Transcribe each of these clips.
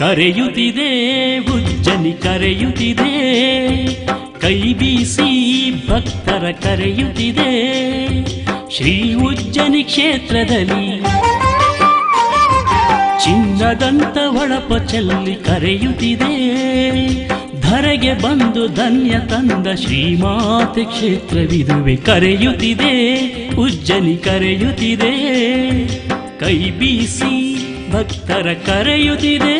ಕರೆಯುತ್ತಿದೆ, ಉಜ್ಜನಿ ಕರೆಯುತ್ತಿದೆ, ಕೈ ಬೀಸಿ ಭಕ್ತರ ಕರೆಯುತ್ತಿದೆ, ಶ್ರೀ ಉಜ್ಜನಿ ಕ್ಷೇತ್ರದಲ್ಲಿ. ಚಿನ್ನದಂತ ಒಳಪ ಚೆಲ್ಲಿ ಕರೆಯುತ್ತಿದೆ, ಧರೆಗೆ ಬಂದು ಧನ್ಯ ತಂದ ಶ್ರೀಮಾತೆ ಕ್ಷೇತ್ರವಿದುವೆ ಕರೆಯುತ್ತಿದೆ, ಉಜ್ಜನಿ ಕರೆಯುತ್ತಿದೆ, ಕೈ ಬೀಸಿ ಭಕ್ತರ ಕರೆಯುತ್ತಿದೆ.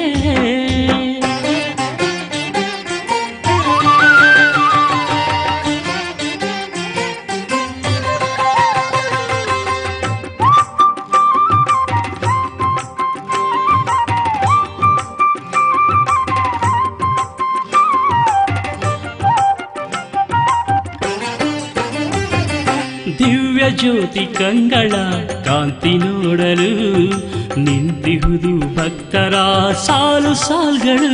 ಜ್ಯೋತಿ ಕಂಗಳ, ಕಾಂತಿ ನೋಡಲು ನಿಂತಿಹುದು ಭಕ್ತರ ಸಾಲು ಸಾಲ್ಗಳು.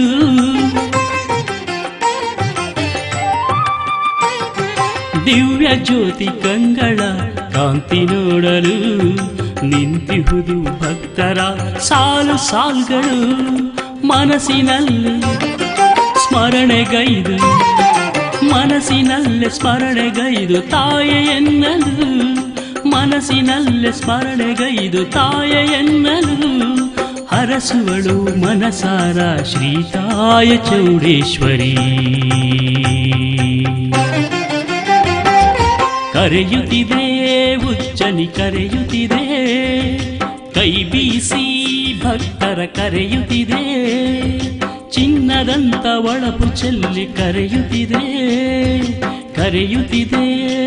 ದಿವ್ಯ ಜ್ಯೋತಿ ಕಂಗಳ, ಕಾಂತಿ ನೋಡಲು ನಿಂತಿಹುದು ಭಕ್ತರ ಸಾಲು ಸಾಲ್ಗಳು. ಮನಸ್ಸಿನಲ್ಲಿ ಸ್ಮರಣೆಗೈದು, ಮನಸ್ಸಿನಲ್ಲೇ ಸ್ಮರಣೆಗೈದು ತಾಯ ಎನ್ನಲು ಮನಸ್ಸಿನಲ್ಲೇ ಸ್ಮರಣೆಗೈದು ತಾಯ ಹರಸುವಳು ಮನಸಾರ ಶ್ರೀತಾಯ ಚೌಡೇಶ್ವರಿ. ಕರೆಯುತ್ತಿದೆ ಉಚ್ಚನಿ ಕರೆಯುತ್ತಿದೆ, ಕೈ ಬೀಸಿ ಭಕ್ತರ ಕರೆಯುತ್ತಿದೆ, ಚಿನ್ನದಂತ ಒಳಪು ಚೆಲ್ಲಿ ಕರೆಯುತ್ತಿದೆ ಕರೆಯುತ್ತಿದೆ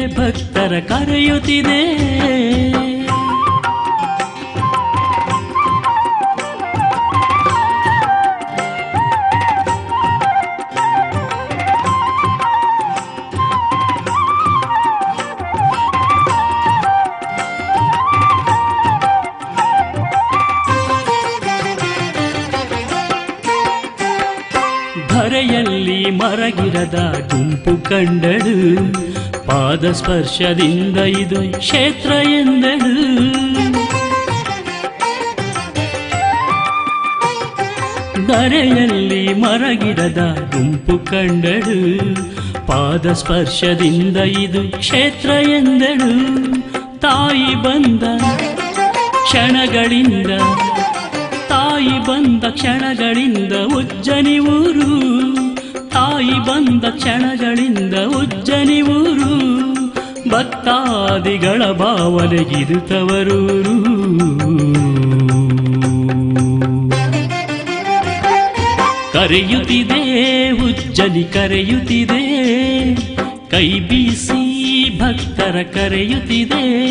ಭಕ್ತರ ಕರೆಯುತ್ತಿದೆ. ಧರೆಯಲ್ಲಿ ಮರಗಿರದ ಗುಂಪು ಕಂಡಳು. ಪಾದ ಸ್ಪರ್ಶದಿಂದ ಇದು ಕ್ಷೇತ್ರ ಎಂದಳು. ಧರೆಯಲ್ಲಿ ಮರಗಿರದ ಗುಂಪು ಕಂಡಳು. ಪಾದ ಸ್ಪರ್ಶದಿಂದ ಇದು ಕ್ಷೇತ್ರ ಎಂದಳು. ತಾಯಿ ಬಂದ ಕ್ಷಣಗಳಿಂದ ತಾಯಿ ಬಂದ ಕ್ಷಣಗಳಿಂದ ಉಜ್ಜನಿ ಊರು. ತಾಯಿ ಬಂದ ಕ್ಷಣಗಳಿಂದ ಉಜ್ಜನಿ ಊರು. ಭಕ್ತಾದಿಗಳ ಭಾವನೆಗಿರುತ್ತವರೂರು. ಕರೆಯುತ್ತಿದೆ, ಉಜ್ಜನಿ ಕರೆಯುತ್ತಿದೆ. ಕೈ ಬೀಸಿ ಭಕ್ತರ ಕರೆಯುತ್ತಿದೆ.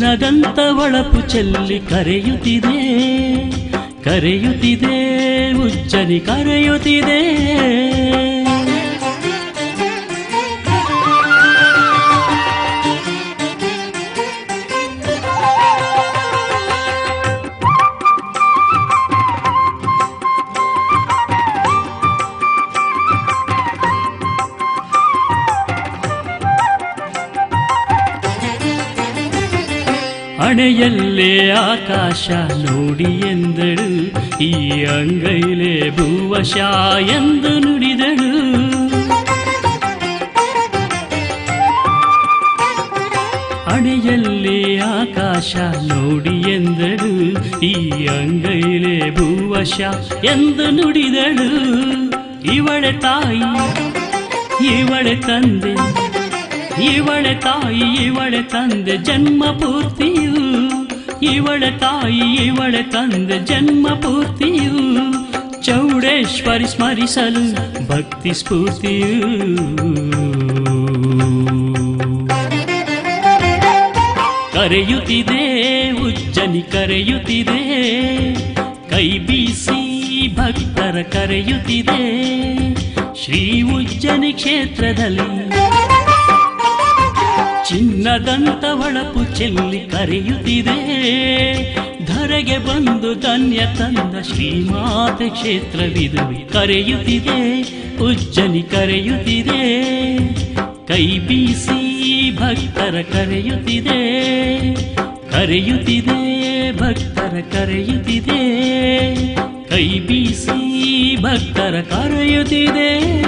ಚಿನ್ನದಂತ ಒಳಪು ಚೆಲ್ಲಿ ಕರೆಯುತ್ತಿದೆ ಕರೆಯುತ್ತಿದೆ ಉಚ್ಚನಿ ಕರೆಯುತ್ತಿದೆ. ಹಣೆಯಲ್ಲೇ ಆಕಾಶ ನೋಡಿ ಎಂದಳು, ಈ ಅಂಗೈಲೇ ಭೂವಶ ಎಂದು ನುಡಿದಳು. ಹಣೆಯಲ್ಲೇ ಆಕಾಶ ನೋಡಿ ಎಂದಳು, ಈ ಅಂಗೈಲೇ ಭೂವಶ ಎಂದು ನುಡಿದಳು. ಇವಳೆ ತಾಯಿ, ಇವಳೆ ತಂದೆ ಇವಳೆ ತಾಯಿ, ಇವಳೆ ತಂದೆ ಜನ್ಮ ಪೂರ್ತಿಯು. ಇವಳೆ ತಾಯಿ, ಇವಳೆ ತಂದೆ ಜನ್ಮ ಪೂರ್ತಿಯು. ಚೌಡೇಶ್ವರಿ ಸ್ಮರಿಸಲು ಭಕ್ತಿ ಸ್ಫೂರ್ತಿಯು. ಕರೆಯುತ್ತಿದೆ, ಉಜ್ಜನಿ ಕರೆಯುತ್ತಿದೆ. ಕೈ ಬೀಸಿ ಭಕ್ತರ ಕರೆಯುತ್ತಿದೆ. ಶ್ರೀ ಉಜ್ಜನಿ ಕ್ಷೇತ್ರದಲ್ಲಿ ಚಿನ್ನದಂತ ಒಳಪು ಚೆಲ್ಲಿ ಕರೆಯುತ್ತಿದೆ. ಧರೆಗೆ ಬಂದು ಧನ್ಯ ತಂದ ಶ್ರೀಮಾತೆ ಕ್ಷೇತ್ರವಿದು ಕರೆಯುತ್ತಿದೆ. ಉಜ್ಜನಿ ಕರೆಯುತ್ತಿದೆ. ಕೈ ಬೀಸಿ ಭಕ್ತರ ಕರೆಯುತ್ತಿದೆ. ಕರೆಯುತ್ತಿದೆ, ಭಕ್ತರ ಕರೆಯುತ್ತಿದೆ. ಕೈ ಬೀಸಿ ಭಕ್ತರ ಕರೆಯುತ್ತಿದೆ.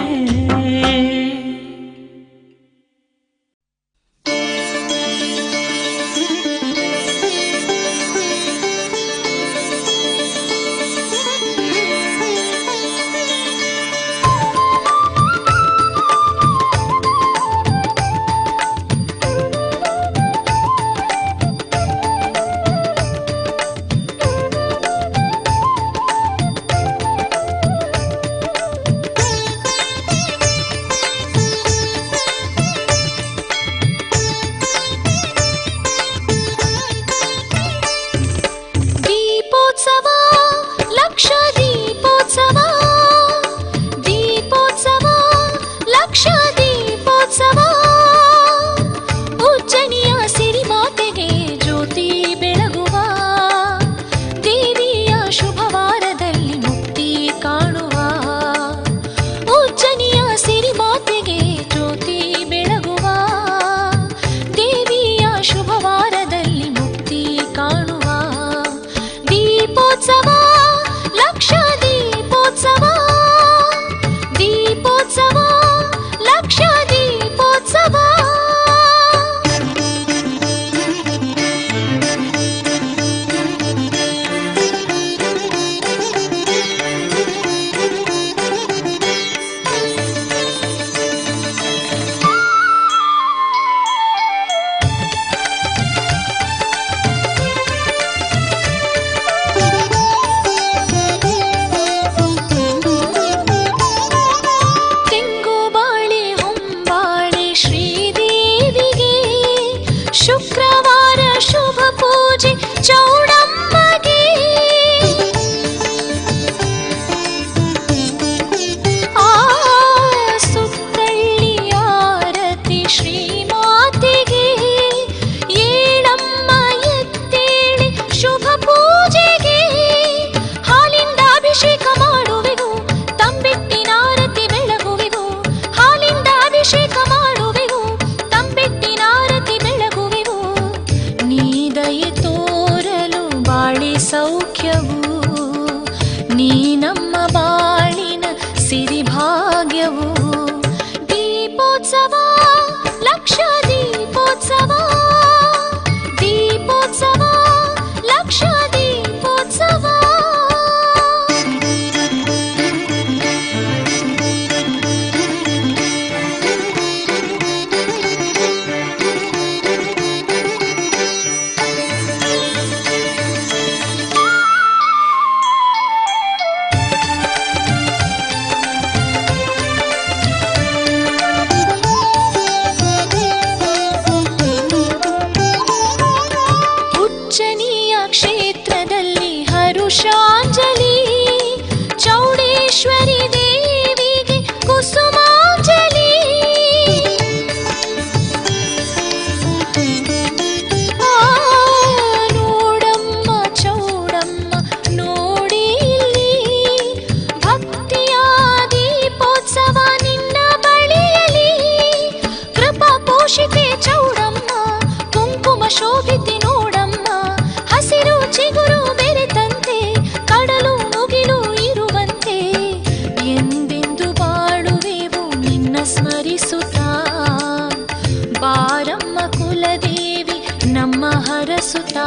सुता